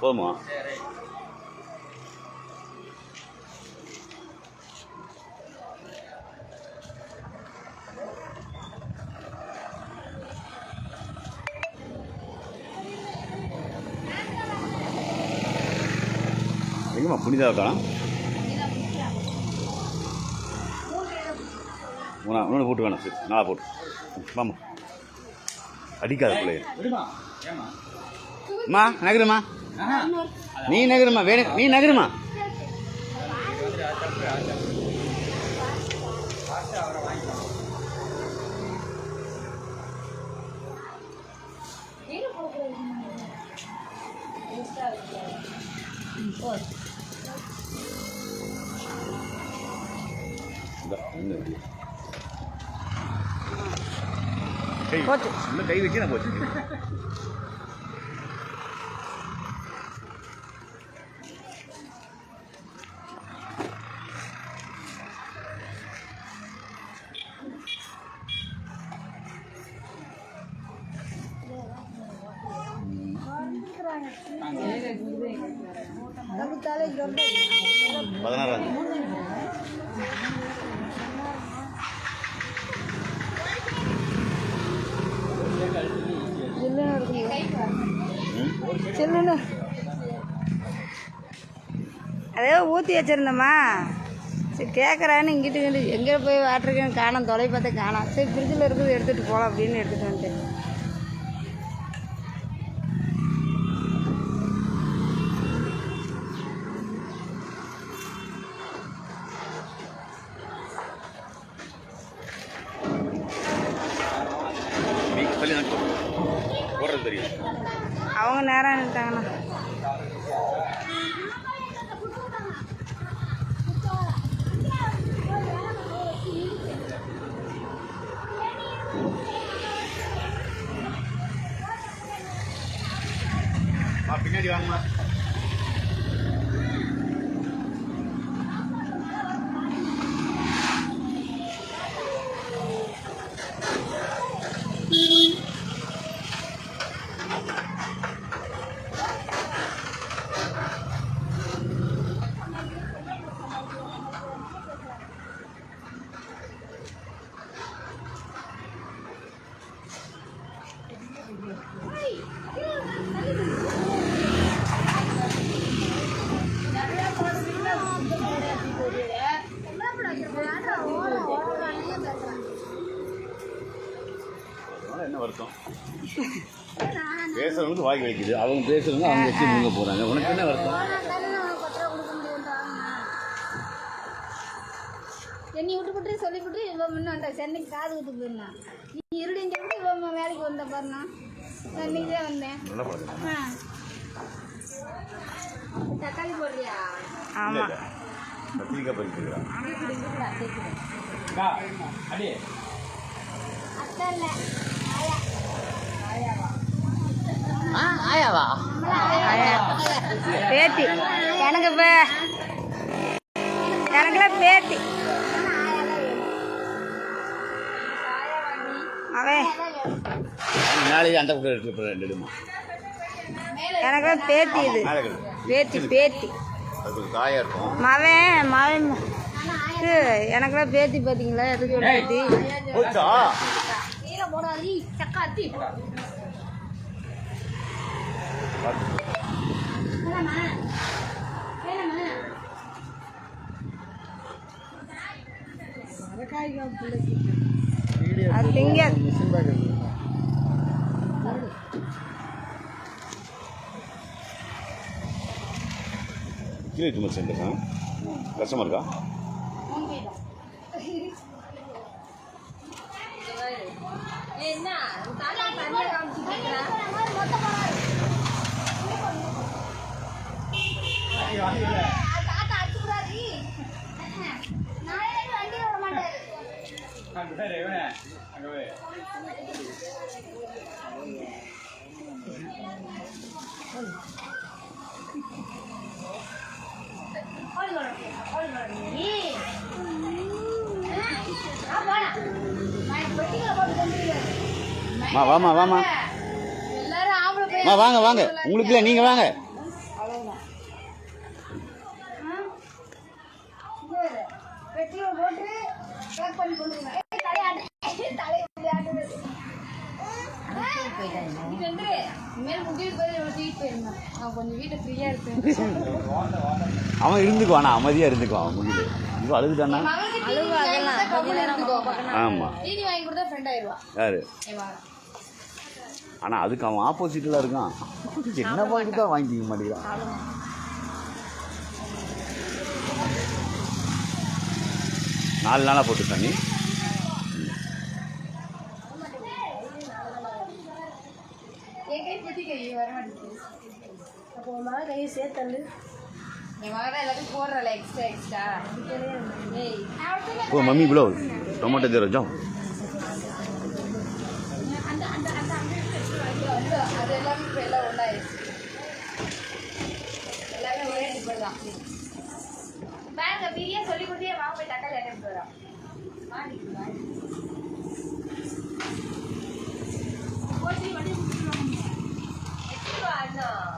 போதுமா எங்கம்மா புனிதா இருக்கலாம் மூணா இன்னொன்று போட்டு வேணும் சரி நாளை போட்டு. வாம்மா. அடிக்காத ஏமா அம்மா நகருமா? நீ நகருமா வேணு நீ நகருமா. கை. உள்ள கை வச்சு நான் போச்சு பதினாறாம் அதே ஊற்றி வச்சுருந்தோம்மா சரி கேட்குறான்னு இங்கிட்டு இங்கிட்டு எங்கே போய் வாட்டிருக்கேன்னு காணோம் தொலை பார்த்து காணோம். சரி ஃப்ரிட்ஜில் இருக்குது எடுத்துகிட்டு போகலாம் அப்படின்னு எடுத்துகிட்டு வந்துட்டேன். அவங்க நேரம் நின்ட்டாங்கண்ணா பின்னாடி வாங்கம்மா அதனால என்ன வருத்தம் பேசுறவங்களுக்கு வாய் வைக்குது. அவங்க பேசுறவங்க அவங்க வச்சு முங்க போறாங்க. உனக்கு என்ன வருத்தம்? என்னை விட்டு விட்டு சொல்லி விட்டு இவன் முன்ன வந்தா. சென்னைக்கு காது குத்து போயிருந்தான் நீ இருடின்னு சொல்லிட்டு இவன் வேலைக்கு வந்த பாருண்ணா. சென்னைக்கு தான் வந்தேன் ஆ. தக்காளி போடுறியா? இல்லை ஆமாம் இல்லை கத்திரிக்காய் பறிச்சு இருக்கிறான் அக்கா அடி. இல்லை பேத்தி. எனக்கு இப்போ எனக்குலாம் பேத்தி. அவன் நாளைக்கு அந்த எனக்குலாம் பேத்தி இது. பேத்தி பேத்தி. மவன் மவன் இது எனக்குலாம் பேத்தி பார்த்தீங்களா எதுக்கு பேத்தி? கீழே போடாதீ சக்காத்தி வேணாமா வேணாமா அது சென்டர் கஷ்டமாக இருக்கா என்ன அங்கே ரேவனே வாமா வாமா மா வாங்க வாங்க. உங்களுக்கு இல்லை நீங்கள் வாங்க. பெட்டியை போட்டு பேக் பண்ணி கொண்டு இது வந்து இனிமேல் முடிவு போய் இவ்வளோ தூக்கிட்டு போயிருந்தேன் நான் கொஞ்சம் வீட்டை ஃப்ரீயாக இருப்பேன். அவன் இருந்துக்குவான்? அமைதியாக இருந்துக்குவான் முடியல இப்போ அழுதுட்டானா ஆமாம் யாரு? ஆனால் அதுக்கு அவன் ஆப்போசிட்டில் இருக்கான். என்ன வாங்கி தான் வாங்கிக்க மாட்டேங்கிறான். நாலு நாளாக போட்டு தண்ணி என் கை குத்தி கை வர மாட்டேங்குது அப்போ உன் மகன் கையை சேர்த்தல்லு என் மகன் தான் எல்லாத்தையும் போடுறல எக்ஸ்ட்ரா எக்ஸ்ட்ரா ஏய் மம்மி இவ்வளோ டொமேட்டோ ஜீரோ ஜாம் ஐயோ, அது எல்லாமே இப்போ எல்லாம் ஒன்றாயிருச்சு எல்லாமே ஒரே டிப்பர் தான் பாருங்க பிரியா சொல்லி கொடுத்தே வாங்க போய் தக்காளி அட்டம் வா じ。